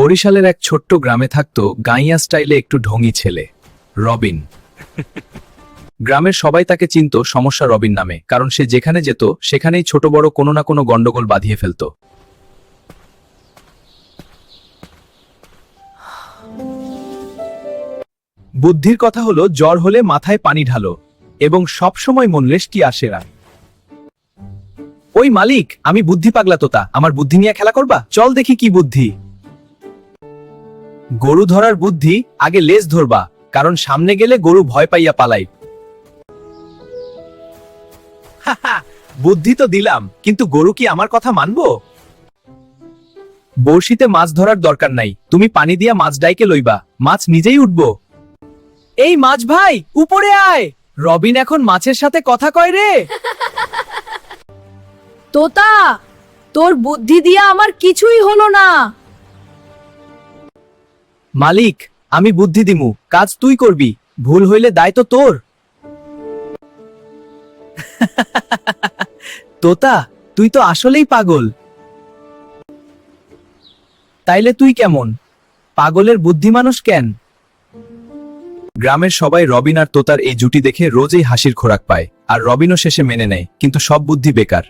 বরিশালের এক ছোট্ট গ্রামে থাকত গাইয়া স্টাইলে একটু ঢঙি ছেলে, রবিন। গ্রামের সবাই তাকে চিনত সমস্যা রবিন নামে, কারণ সে যেখানে যেত, সেখানেই ছোট বড় কোনো না কোনো গন্ডগোল বাঁধিয়ে ফেলত। বুদ্ধির কথা হলো, জ্বর হলে মাথায় পানি ঢালো, এবং সব সময় মন রেস্টি আসে না ওই মালিক, আমি বুদ্ধি পাগলা তোতা আমার বুদ্ধি নিয়ে খেলা করবা? চল দেখি কি বুদ্ধি। গরু ধরার বুদ্ধি আগে লেজ ধরবা, কারণ সামনে গেলে গরু ভয় পাইয়া পালাই বুদ্ধি তো দিলাম, কিন্তু গরু কি আমার কথা মানবো? বড়শিতে মাছ ধরার দরকার নাই, তুমি পানি দিয়া মাছ ডাইকে লইবা, মাছ নিজেই উঠবো। এই মাছ ভাই, উপরে আয়! রবিন এখন মাছের সাথে কথা কয় রে। তোতা, তোর বুদ্ধি দিয়া আমার কিছুই হলো না। মালিক, আমি বুদ্ধি দিমু। কাজ তুই করবি। ভুল হইলে দায় তো তোর। তোতা, তুই তো আসলেই পাগল। তাইলে তুই কেমন? পাগলের বুদ্ধি মানুষ কেন? গ্রামের সবাই রবিন আর তোতার এই জুটি দেখে রোজই হাসির খোরাক পায়, আর রবিনও শেষে মেনে নেয়, কিন্তু সব বুদ্ধি বেকার।